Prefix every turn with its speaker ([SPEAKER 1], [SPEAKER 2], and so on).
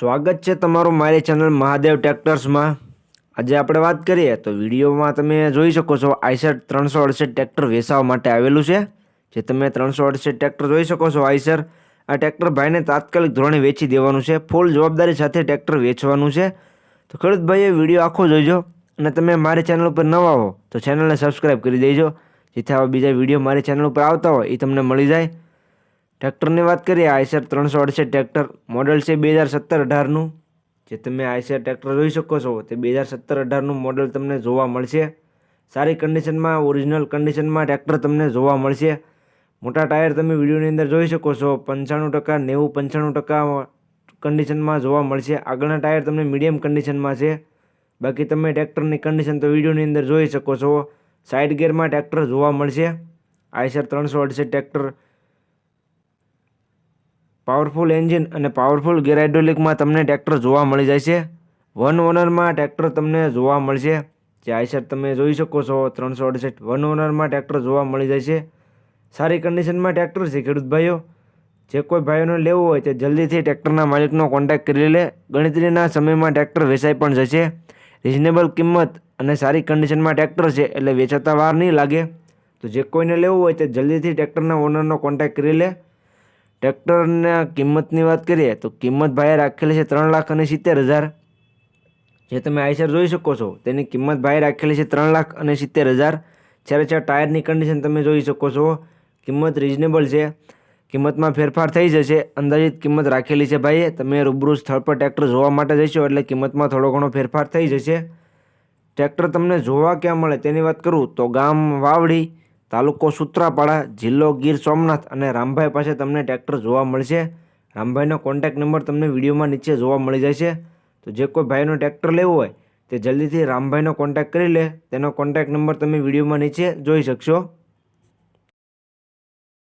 [SPEAKER 1] સ્વાગત છે તમારું મારી ચેનલ મહાદેવ ટ્રેક્ટર્સમાં. આજે આપણે વાત કરીએ તો વિડીયોમાં તમે જોઈ શકો છો આઈસર ત્રણસો અડસઠ ટ્રેક્ટર વેચાવા માટે આવેલું છે. જે તમે ત્રણસો અડસઠ ટ્રેક્ટર જોઈ શકો છો આઈસર. આ ટ્રેક્ટર ભાઈને તાત્કાલિક ધોરણે વેચી દેવાનું છે. ફૂલ જવાબદારી સાથે ટ્રેક્ટર વેચવાનું છે. તો ખેડૂત વીડિયો આખો જોઈજો અને તમે મારી ચેનલ ઉપર નવા હો તો ચેનલને સબસ્ક્રાઈબ કરી દેજો. જેથી આવા બીજા વીડિયો મારી ચેનલ ઉપર આવતા હોય એ તમને મળી જાય. ટ્રેક્ટરની વાત કરીએ આઈસર ત્રણસો અડસઠ ટ્રેક્ટર મોડલ છે બે હજાર સત્તર અઢારનું. જે તમે આઈસર ટ્રેક્ટર જોઈ શકો છો, તે બે હજાર સત્તર અઢારનું મોડલ તમને જોવા મળશે. સારી કન્ડિશનમાં ઓરિજિનલ કન્ડિશનમાં ટ્રેક્ટર તમને જોવા મળશે. મોટા ટાયર તમે વિડીયોની અંદર જોઈ શકો છો, પંચાણું ટકા, નેવું, પંચાણું ટકા કન્ડિશનમાં જોવા મળશે. આગળના ટાયર તમને મીડિયમ કન્ડિશનમાં છે. બાકી તમે ટ્રેક્ટરની કન્ડિશન તો વિડીયોની અંદર જોઈ શકો છો. સાઇડ ગેરમાં ટ્રેક્ટર જોવા મળશે. આઈસર ત્રણસો અડસઠ ટ્રેક્ટર પાવરફુલ એન્જિન અને પાવરફુલ ગેર હાઇડ્રોલિકમાં તમને ટ્રેક્ટર જોવા મળી જાય છે વન ઓનરમાં ટ્રેક્ટર તમને જોવા મળશે. જે આઈસર તમે જોઈ શકો છો, ત્રણસો અડસઠ વન ઓનરમાં ટ્રેક્ટર જોવા મળી જાય છે સારી કન્ડિશનમાં ટ્રેક્ટર છે, ખેડૂત ભાઈઓ. જે કોઈ ભાઈઓને લેવું હોય તે જલ્દીથી ટ્રેક્ટરના માલિકનો કોન્ટેક્ટ કરી લે. ગણતરીના સમયમાં ટ્રેક્ટર વેચાઈ પણ જશે. રિઝનેબલ કિંમત અને સારી કન્ડિશનમાં ટ્રેક્ટર છે એટલે વેચાતા વાર નહીં લાગે. તો જે કોઈને લેવું હોય તે જલ્દીથી ટ્રેક્ટરના ઓનરનો કોન્ટેક્ટ કરી લે. ટ્રેક્ટરના કિંમતની વાત કરીએ તો કિંમત ભાઈએ રાખેલી છે ત્રણ લાખ અને સિત્તેર હજાર. જે તમે આઈસર જોઈ શકો છો, તેની કિંમત ભાઈએ રાખેલી છે ત્રણ લાખ અને સિત્તેર હજાર. જ્યારે છે ટાયરની કન્ડિશન તમે જોઈ શકો છો, કિંમત રિઝનેબલ છે, કિંમતમાં ફેરફાર થઈ જશે, અંદાજિત કિંમત રાખેલી છે ભાઈએ. તમે રૂબરૂ સ્થળ પર ટ્રેક્ટર જોવા માટે જશો એટલે કિંમતમાં થોડો ઘણો ફેરફાર થઈ જશે. ટ્રેક્ટર તમને જોવા ક્યાં મળે તેની વાત કરું તો ગામ વાવડી તાલુકો સૂત્રાપાડા જિલ્લો ગીર સોમનાથ અને રામભાઈ પાસે તમને ટ્રેક્ટર જોવા મળશે. રામભાઈનો કોન્ટેક્ટ નંબર તમને વિડીયોમાં નીચે જોવા મળી જશે. તો જે કોઈ ભાઈનો ટ્રેક્ટર લેવું હોય તે જલ્દીથી રામભાઈનો કોન્ટેક્ટ કરી લે. તેનો કોન્ટેક્ટ નંબર તમે વિડીયોમાં નીચે જોઈ શકશો.